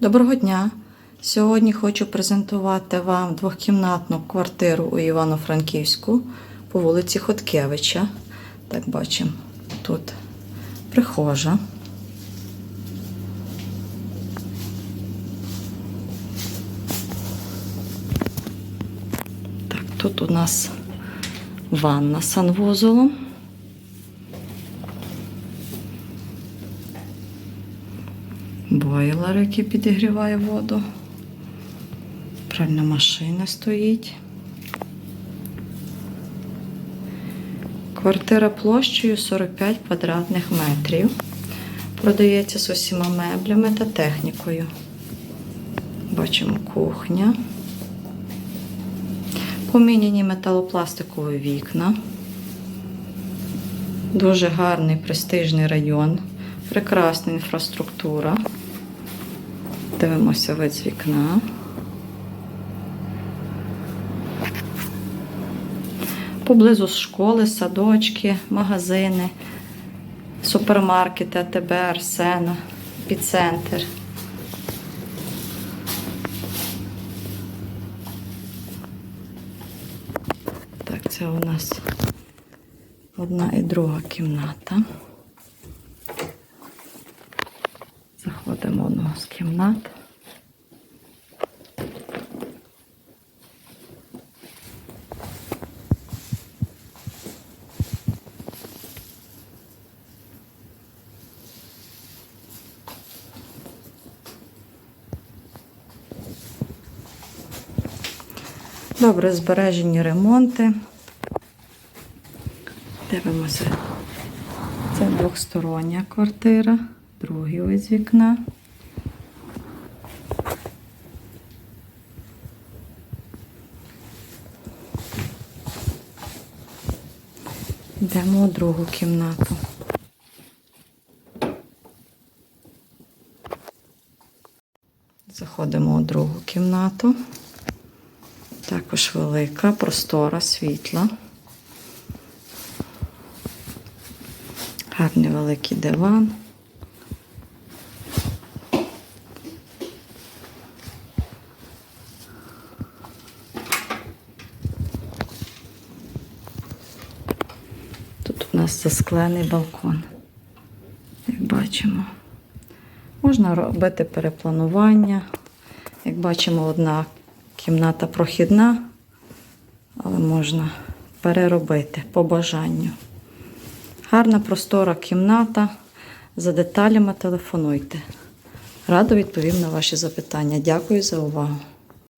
Доброго дня! Сьогодні хочу презентувати вам двохкімнатну квартиру у Івано-Франківську по вулиці Хоткевича. Так бачимо, тут прихожа. Так, тут у нас ванна з санвузолом. Бойлер, який підігріває воду. Пральна машина стоїть. Квартира площею 45 квадратних метрів. Продається з усіма меблями та технікою. Бачимо кухня. Поміняні металопластикові вікна. Дуже гарний престижний район. Прекрасна інфраструктура. Дивимося вид з вікна. Поблизу школи, садочки, магазини, супермаркети, АТБ, Арсена, епіцентр. Так, це у нас одна і друга кімната. Заходимо в одну з кімнат. Добре збережені ремонти. Дивимося. Це двохстороння квартира, другий з вікна. Йдемо у другу кімнату. Заходимо у другу кімнату. Також велика, простора, світла. Гарний великий диван. Нас засклений балкон, як бачимо. Можна робити перепланування. Як бачимо, одна кімната прохідна, але можна переробити по бажанню. Гарна простора кімната. За деталями телефонуйте. Радо відповім на ваші запитання. Дякую за увагу.